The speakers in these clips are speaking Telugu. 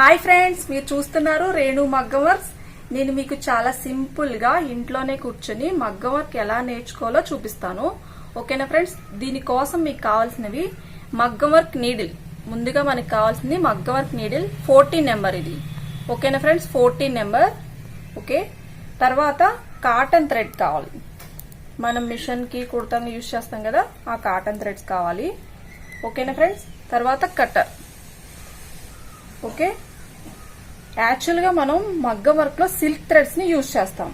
హాయ్ ఫ్రెండ్స్ మీరు చూస్తున్నారు రేణు మగ్గవర్స్ వర్క్స్. నేను మీకు చాలా సింపుల్గా ఇంట్లోనే కూర్చొని మగ్గ వర్క్ ఎలా నేర్చుకోవాలో చూపిస్తాను. ఓకేనా ఫ్రెండ్స్? దీనికోసం మీకు కావాల్సినవి మగ్గ వర్క్ నీడిల్. ముందుగా మనకి కావాల్సింది మగ్గ వర్క్ నీడిల్ ఫోర్టీన్ నెంబర్ ఇది. ఓకేనా ఫ్రెండ్స్? Fourteen number. ఓకే? తర్వాత కాటన్ థ్రెడ్ కావాలి. మనం మిషన్కి కుర్తాను యూజ్ చేస్తాం కదా ఆ కాటన్ థ్రెడ్స్ కావాలి. ఓకేనా ఫ్రెండ్స్? తర్వాత కట్టర్. ఓకే? యాక్చువల్గా మనం మగ్గం వర్క్లో సిల్క్ థ్రెడ్స్ని యూజ్ చేస్తాం.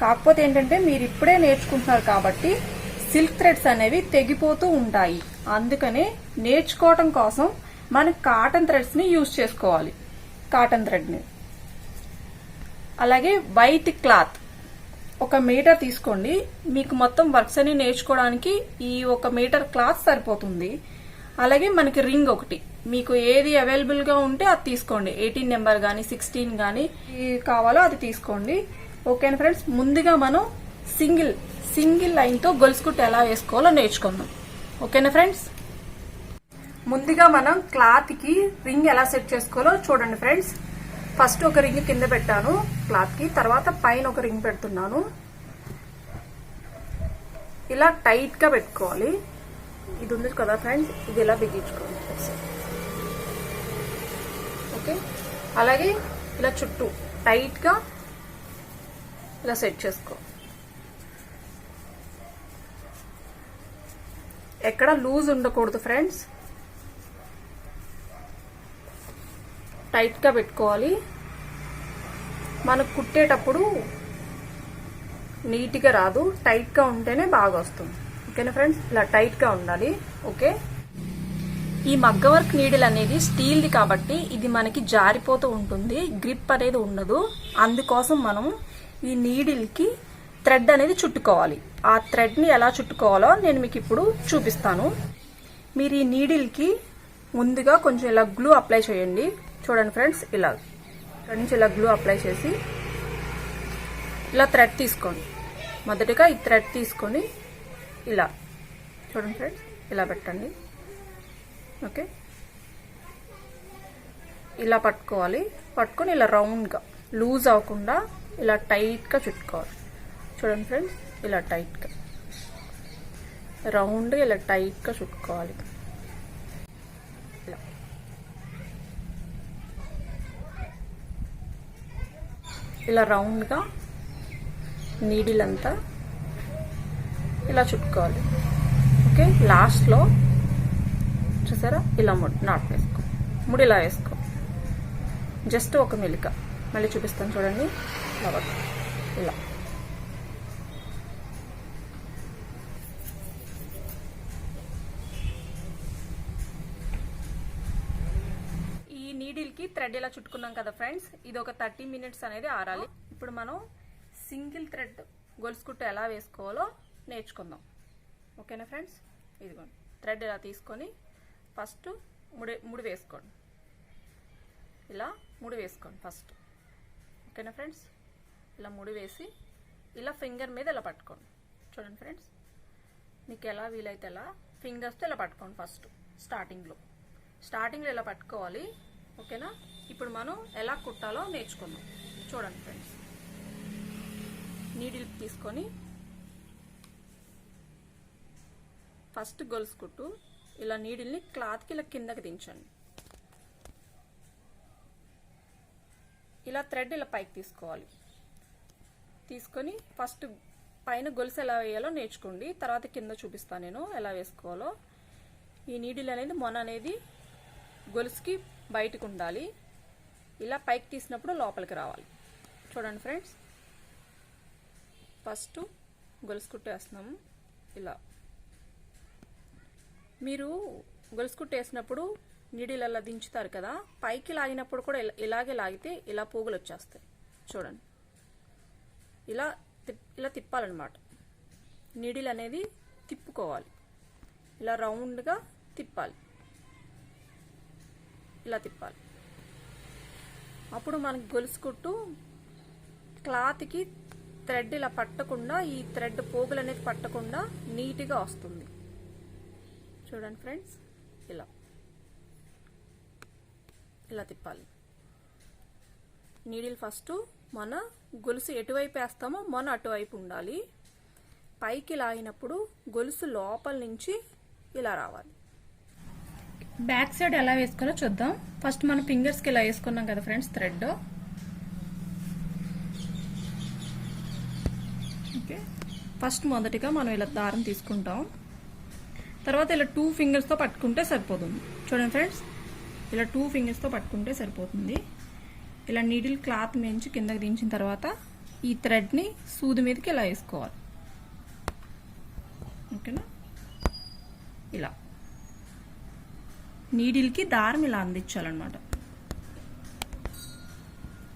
కాకపోతే ఏంటంటే మీరు ఇప్పుడే నేర్చుకుంటున్నారు కాబట్టి సిల్క్ థ్రెడ్స్ అనేవి తెగిపోతూ ఉంటాయి. అందుకనే నేర్చుకోవటం కోసం మనం కాటన్ థ్రెడ్స్ని యూజ్ చేసుకోవాలి. కాటన్ థ్రెడ్ని అలాగే వైట్ క్లాత్ ఒక మీటర్ తీసుకోండి. మీకు మొత్తం వర్క్స్ అన్ని నేర్చుకోవడానికి ఈ ఒక మీటర్ క్లాత్ సరిపోతుంది. అలాగే మనకి రింగ్ ఒకటి. మీకు ఏది అవైలబుల్గా ఉంటే అది తీసుకోండి. ఎయిటీన్ నెంబర్ కానీ సిక్స్టీన్ కానీ కావాలో అది తీసుకోండి. ఓకేనా ఫ్రెండ్స్ ముందుగా మనం సింగిల్ సింగిల్ లైన్తో గొలుసు కుట్టు ఎలా వేసుకోవాలో నేర్చుకుందాం. ఓకేనా ఫ్రెండ్స్ ముందుగా మనం క్లాత్కి రింగ్ ఎలా సెట్ చేసుకోవాలో చూడండి ఫ్రెండ్స్ ఫస్ట్ ఒక రింగ్ కింద పెట్టాను క్లాత్కి తర్వాత పైన ఒక రింగ్ పెడుతున్నాను. ఇలా టైట్గా పెట్టుకోవాలి. ఇది ఉంది కదా ఫ్రెండ్స్ ఇది ఇలా బిగించుకోవాలి? ఓకే? అలాగే ఇలా చుట్టూ టైట్గా ఇలా సెట్ చేసుకో. ఎక్కడ లూజ్ ఉండకూడదు ఫ్రెండ్స్. టైట్గా పెట్టుకోవాలి. మనకు కుట్టేటప్పుడు నీట్గా రాదు. టైట్గా ఉంటేనే బాగా వస్తుంది. ఓకేనా ఫ్రెండ్స్? ఇలా టైట్గా ఉండాలి. ఓకే? ఈ మగ్గ వర్క్ నీడిల్ అనేది స్టీల్ది కాబట్టి ఇది మనకి జారిపోతూ ఉంటుంది గ్రిప్ అనేది ఉండదు. అందుకోసం మనం ఈ నీడిల్కి థ్రెడ్ అనేది చుట్టుకోవాలి. ఆ థ్రెడ్ని ఎలా చుట్టుకోవాలో నేను మీకు ఇప్పుడు చూపిస్తాను. మీరు ఈ నీడిల్కి ముందుగా కొంచెం ఇలా గ్లూ అప్లై చేయండి. చూడండి ఫ్రెండ్స్ ఇలా ఇక్కడ నుంచి ఇలా గ్లూ అప్లై చేసి ఇలా థ్రెడ్ తీసుకోండి. మొదటిగా ఈ థ్రెడ్ తీసుకొని ఇలా చూడండి ఫ్రెండ్స్ ఇలా పెట్టండి. ఓకే. ఇలా పట్టుకోవాలి. పట్టుకొని ఇలా రౌండ్గా లూజ్ అవ్వకుండా ఇలా టైట్గా చుట్టుకోవాలి. చూడండి ఫ్రెండ్స్ ఇలా టైట్గా. రౌండ్గా ఇలా టైట్గా చుట్టుకోవాలి. ఇలా ఇలా రౌండ్గా నీడిలంతా ఇలా చుట్టుకోవాలి. ఓకే లాస్ట్లో చూసారా? ఇలా ముడి నాట్ వేసుకో. ముడి ఇలా వేసుకో. జస్ట్ ఒక మెలిక. మళ్ళీ చూపిస్తాను చూడండి. ఇలా ఇలా. ఈ నీడిల్కి థ్రెడ్ ఇలా చుట్టుకున్నాం కదా ఫ్రెండ్స్. ఇది ఒక థర్టీ మినిట్స్ అనేది ఆరాలి. ఇప్పుడు మనం సింగిల్ థ్రెడ్ గొలుసు ఎలా వేసుకోవాలో నేర్చుకుందాం. ఓకేనా ఫ్రెండ్స్? ఇదిగోండి. థ్రెడ్ ఇలా తీసుకొని ఫస్ట్ ముడి ముడి వేసుకోండి. ఇలా ముడి వేసుకోండి ఫస్ట్. ఓకేనా ఫ్రెండ్స్? ఇలా ముడి వేసి ఇలా ఫింగర్ మీద ఇలా పట్టుకోండి. చూడండి ఫ్రెండ్స్ మీకు ఎలా వీలైతే ఎలా ఫింగర్స్తో ఇలా పట్టుకోండి ఫస్ట్ స్టార్టింగ్లో స్టార్టింగ్లో ఇలా పట్టుకోవాలి. ఓకేనా? ఇప్పుడు మనం ఎలా కుట్టాలో నేర్చుకుందాం. చూడండి ఫ్రెండ్స్. నీడిల్ తీసుకొని ఫస్ట్ గొలుసు కుట్టు. ఇలా నీడిల్ని క్లాత్కి ఇలా కిందకి దించండి. ఇలా థ్రెడ్ ఇలా పైకి తీసుకోవాలి. తీసుకొని ఫస్ట్ పైన గొలుసు ఎలా వేయాలో నేర్చుకోండి. తర్వాత కింద చూపిస్తాను నేను ఎలా వేసుకోవాలో. ఈ నీడిల్ అనేది మొన అనేది గొలుసుకి బయటకు ఉండాలి. ఇలా పైకి తీసినప్పుడు లోపలికి రావాలి. చూడండి ఫ్రెండ్స్. ఫస్ట్ గొలుసు కుట్టేస్తున్నాము. ఇలా. మీరు గొలుసుకుట్టు వేసినప్పుడు నీడిల్ దించుతారు కదా పైకి లాగినప్పుడు కూడా ఇలా- ఇలాగే లాగితే ఇలా పోగులు వచ్చేస్తాయి చూడండి. ఇలా ఇలా తిప్పాలన్నమాట. నీడిల్ అనేది తిప్పుకోవాలి. ఇలా రౌండ్గా తిప్పాలి. ఇలా తిప్పాలి. అప్పుడు మనకి గొలుసు కుట్టు క్లాత్కి థ్రెడ్ ఇలా పట్టకుండా ఈ థ్రెడ్ పోగులు అనేది పట్టకుండా నీట్గా వస్తుంది. చూడండి ఫ్రెండ్స్. ఇలా. ఇలా తిప్పాలి. నీడిల్ ఫస్ట్ మన గొలుసు ఎటువైపు వేస్తామో మన అటువైపు ఉండాలి. పైకి లాగినప్పుడు గొలుసు లోపల నుంచి ఇలా రావాలి. బ్యాక్ సైడ్ ఎలా వేసుకోవాలో చూద్దాం. ఫస్ట్ మన ఫింగర్స్కి ఇలా వేసుకున్నాం కదా ఫ్రెండ్స్ థ్రెడ్. ఓకే. ఫస్ట్ మొదటిగా మనం ఇలా దారం తీసుకుంటాం. తర్వాత ఇలా టూ ఫింగర్స్తో పట్టుకుంటే సరిపోతుంది. చూడండి ఫ్రెండ్స్ ఇలా టూ ఫింగర్స్తో పట్టుకుంటే సరిపోతుంది. ఇలా నీడిల్ క్లాత్ మేంచి కిందకి దించిన తర్వాత ఈ థ్రెడ్ని సూది మీదకి ఇలా వేసుకోవాలి. ఓకేనా ఇలా. నీడిల్కి దారం ఇలా అందించాలన్నమాట.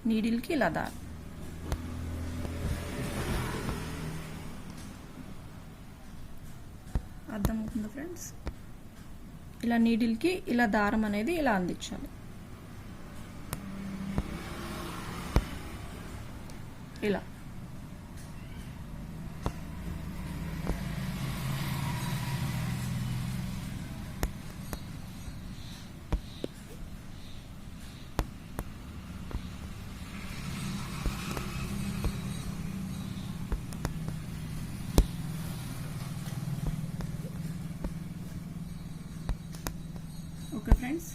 నీడిల్కి ఇలా దారం. అర్థమవుతుందా ఫ్రెండ్స్ ఇలా నీడిల్కి ఇలా దారం అనేది ఇలా అందించాలి. ఇలా ఓకే ఫ్రెండ్స్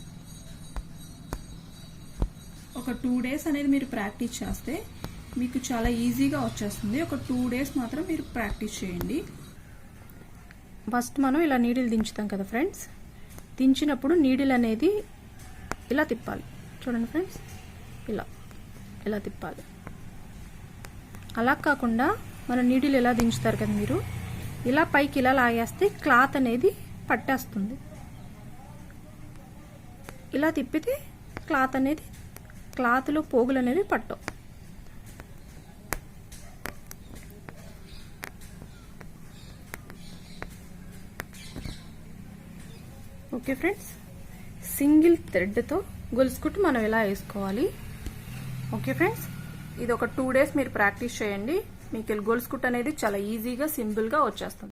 ఒక టూ డేస్ అనేది మీరు ప్రాక్టీస్ చేస్తే మీకు చాలా ఈజీగా వచ్చేస్తుంది. ఒక టూ డేస్ మాత్రం మీరు ప్రాక్టీస్ చేయండి. ఫస్ట్ మనం ఇలా నీడిల్ దించుతాం కదా ఫ్రెండ్స్ దించినప్పుడు నీడిల్ అనేది ఇలా తిప్పాలి. చూడండి ఫ్రెండ్స్ ఇలా ఇలా తిప్పాలి. అలా కాకుండా మన నీడిల్ ఎలా దించుతారు కదా మీరు? ఇలా పైకి ఇలా లాగేస్తే క్లాత్ అనేది పట్టేస్తుంది. ఇలా తిప్పితే క్లాత్ అనేది క్లాత్లో పోగులు అనేవి పట్టవు. ఓకే ఫ్రెండ్స్ సింగిల్ థ్రెడ్తో గొలుసుకుట్టు మనం ఇలా వేసుకోవాలి? ఓకే ఫ్రెండ్స్ ఇది ఒక టూ డేస్ మీరు ప్రాక్టీస్ చేయండి. మీకు గొలుసుకుట్టు అనేది చాలా ఈజీగా సింపుల్గా వచ్చేస్తుంది.